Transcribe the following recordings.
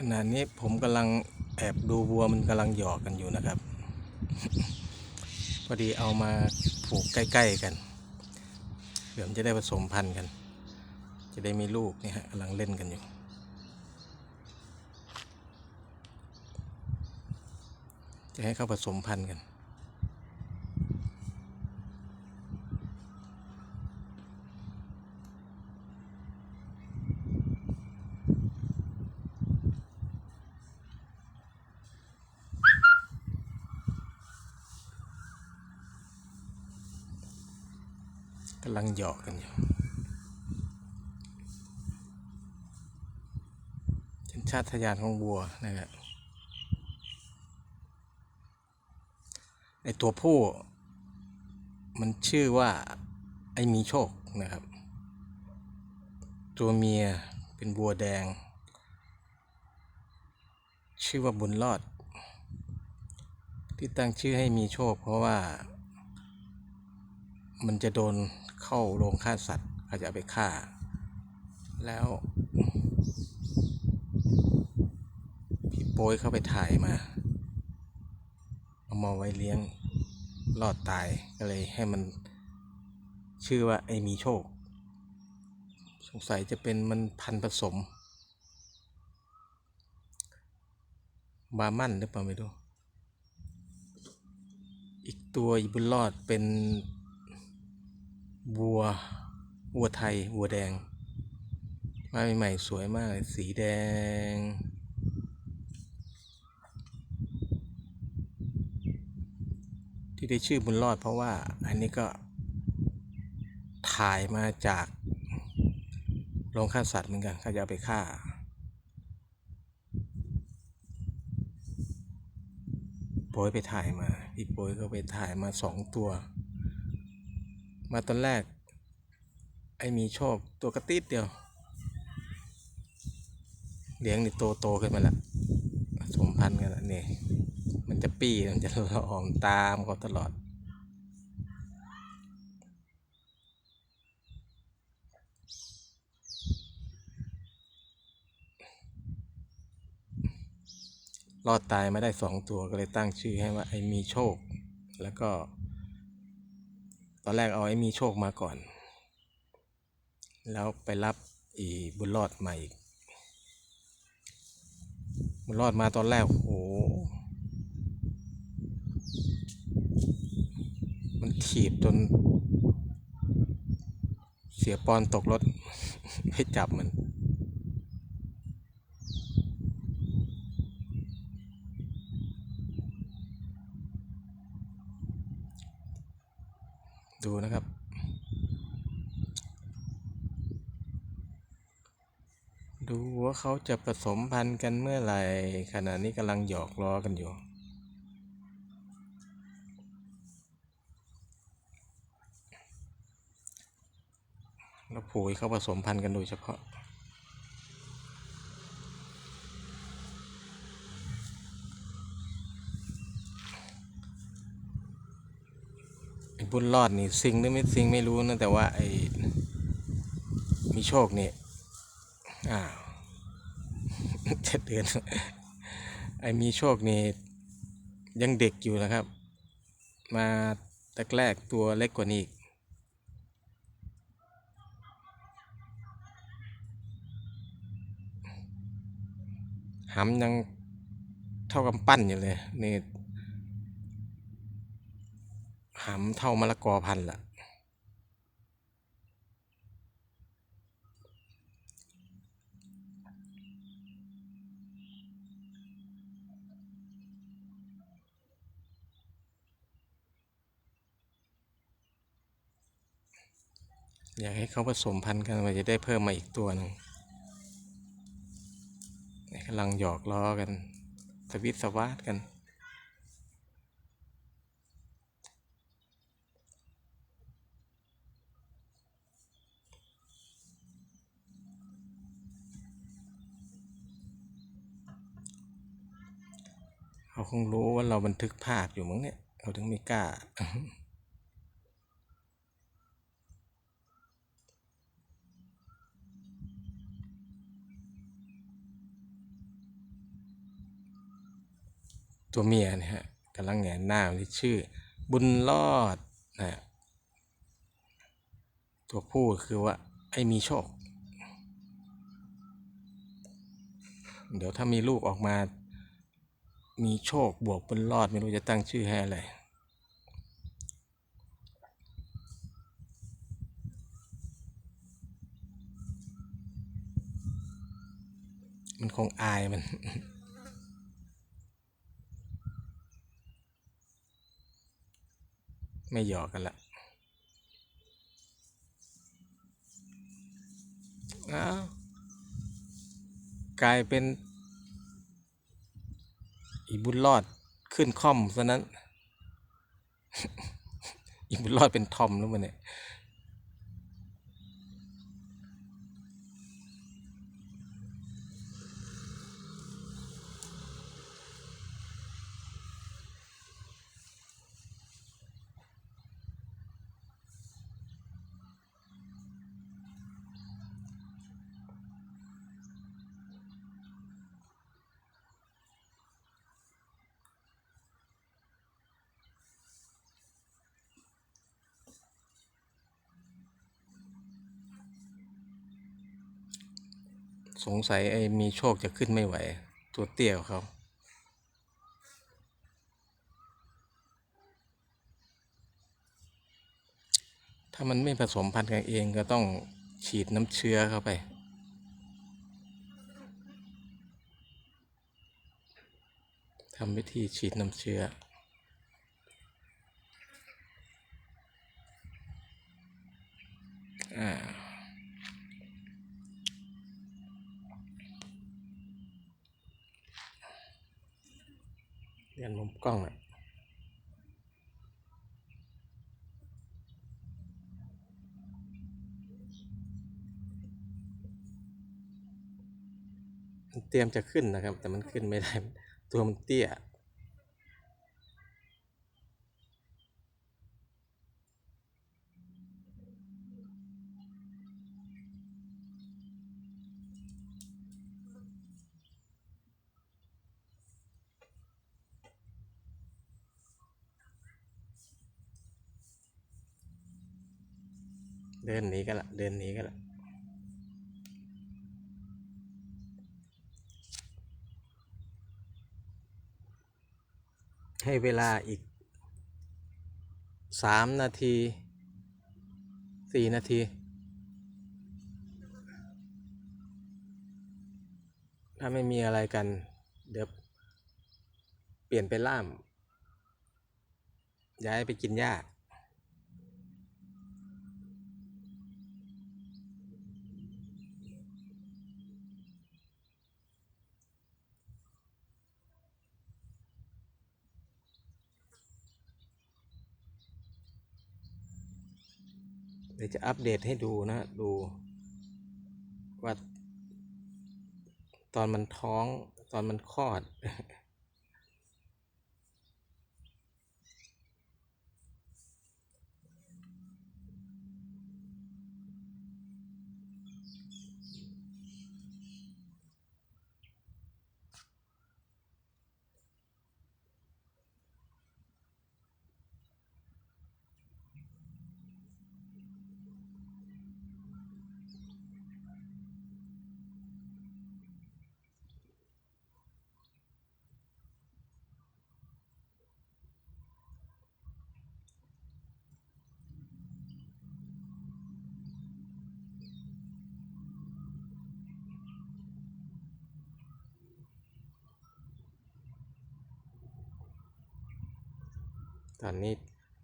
ขณะนี้ผมกำลังแอบดูวัวมันกำลังหยอกกันอยู่นะครับ พอดีเอามาผูกใกล้ๆกันเผื่อมันจะได้ผสมพันธุ์กัน จะได้มีลูกเนี่ยฮะกำลังเล่นกันอยู่ จะให้เขาผสมพันธุ์กัน กำลังหยอกกันอยู่เป็นชาติทะยานของวัวนะครับไอตัวผู้ มันชื่อว่าไอมีโชคนะครับ ตัวเมียเป็นวัวแดง ชื่อว่าบุญรอด ที่ตั้งชื่อให้มีโชคเพราะว่า มันจะโดนเข้าโรงฆ่าสัตว์เขาจะไปฆ่า แล้วพี่โป้ยเข้าไปถ่ายมาเอามาไว้เลี้ยงรอดตายก็เลยให้มันชื่อว่าไอมีโชค สงสัยจะเป็นมันพันผสม บามันหรือเปล่าไม่รู้ อีกตัวอีบุญรอดเป็น วัว วัวไทย วัวแดง มาใหม่ๆสวยมากสีแดง ที่ได้ชื่อบุญรอดเพราะว่าอันนี้ก็ถ่ายมาจากโรงฆ่าสัตว์เหมือนกันเขาจะเอาไปฆ่า โปยไปถ่ายมาพี่โปยก็ไปถ่ายมาสองตัว มาตอนแรก ไอ้มีโชคตัวกระติดเดียว เลี้ยงนี่โตโตๆขึ้นมาแล้วผสมพันธุ์กันแล้วนี่มันจะปี้มันจะละออมตามเขาตลอด รอดตายมาได้สองตัวก็เลยตั้งชื่อให้ว่าไอ้มีโชค แล้วก็ ตอนแรกเอาไอ้มีโชคมาก่อน แล้วไปรับอีบุญรอดมาอีก บุญรอดมาตอนแรกโอ้โหมันถีบจน เสียปอนตกรถให้จับมัน ดูนะครับ ดูว่าเขาจะผสมพันธุ์กันเมื่อไหร่ขณะนี้กำลังหยอกล้อกันอยู่แล้วผู้เขาผสมพันธุ์กันโดยเฉพาะ บุญรอดนี่ซิงหรือไม่ซิงไม่รู้นะแต่ว่าไอ้มีโชคนี่อ้าวเจ็ดเดือนไอ้มีโชคนี่ยังเด็กอยู่นะครับ มาแรกแรกตัวเล็กกว่านี้อีกหำยังเท่ากำปั้นอยู่เลยนี่ หำเท่ามะละกอพันละอยากให้เขาผสมพันธุ์กันมันจะได้เพิ่มมาอีกตัวหนึ่งกำลังหยอกล้อกัน สวิตสวาดกัน เขาคงรู้ว่าเราบันทึกภาพอยู่มั้งเนี่ยเขาถึงไม่กล้า ตัวเมียนะฮะกำลังแงนหน้าที่ชื่อ บุญรอดนะฮะตัวผู้คือว่าไอ้มีโชค เดี๋ยวถ้ามีลูกออกมา มีโชคบวกบุญรอด ไม่รู้จะตั้งชื่อให้อะไรมันคงอายมัน ไม่หยอกกันละอ้าวกลายเป็น อีบุญรอดขึ้นคอมซะนั้น อีบุญรอดเป็นทอมแล้วมันเนี่ย สงสัยไอ้มีโชคจะขึ้นไม่ไหว ตัวเตี้ยวเขาถ้ามันไม่ผสมพันธุ์กันเองก็ต้องฉีดน้ำเชื้อเข้าไป ทำวิธีฉีดน้ำเชื้อ อ่า เรียนมุม กล้องอะเตรียมจะขึ้นนะครับ แต่มันขึ้นไม่ได้ ตัวมันเตี้ย เดินหนีกันละเดินหนีกันละให้เวลาอีกสามนาทีสี่นาทีถ้าไม่มีอะไรกัน เดี๋ยว เปลี่ยนเป็นล่าม ย้ายไปกินหญ้า เดี๋ยวจะอัปเดตให้ดูนะ ดูว่าตอนมันท้องตอนมันคลอด ตอนนี้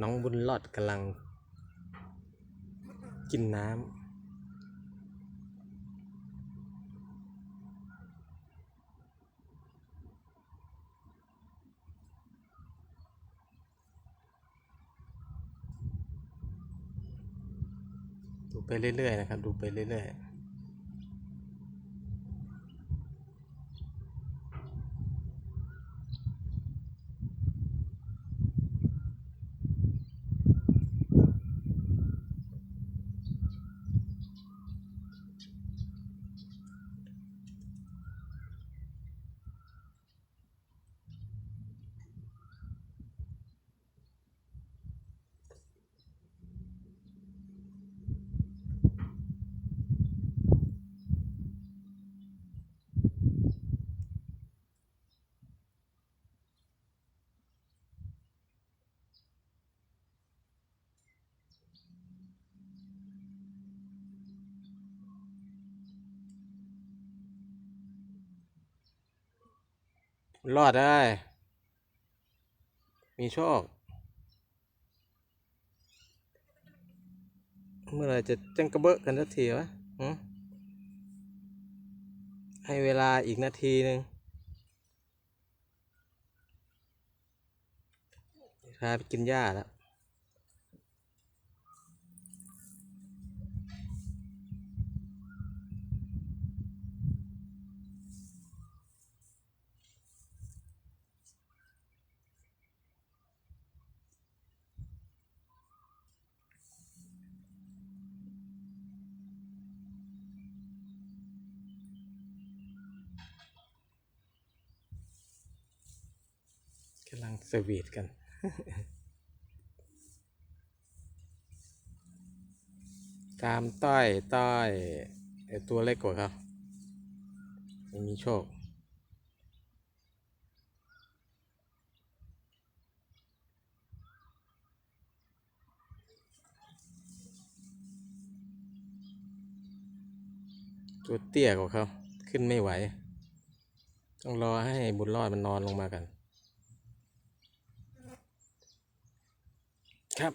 น้องบุญรอดกำลัง กินน้ำดูไปเรื่อยๆนะครับ ดูไปเรื่อยๆ รอดได้ มีโชค เมื่อไรจะจังกระเบอะกันสักทีวะให้เวลาอีกนาทีหนึ่งพาไปกินหญ้าแล้ว สวีทกัน ตามต้อยต้อยไอตัวเล็กกว่าเขาไม่มีโชคตัวเตี้ยกว่าเขา ขึ้นไม่ไหว ต้องรอให้บุญรอดมันนอนลงมากัน ครับ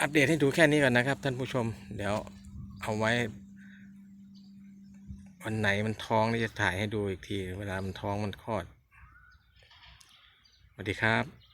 อัปเดตให้ดูแค่นี้ก่อนนะครับ ท่านผู้ชม เดี๋ยวเอาไว้ วันไหนมันท้องนี่จะถ่ายให้ดูอีกที เวลามันท้องมันคลอดสวัสดีครับ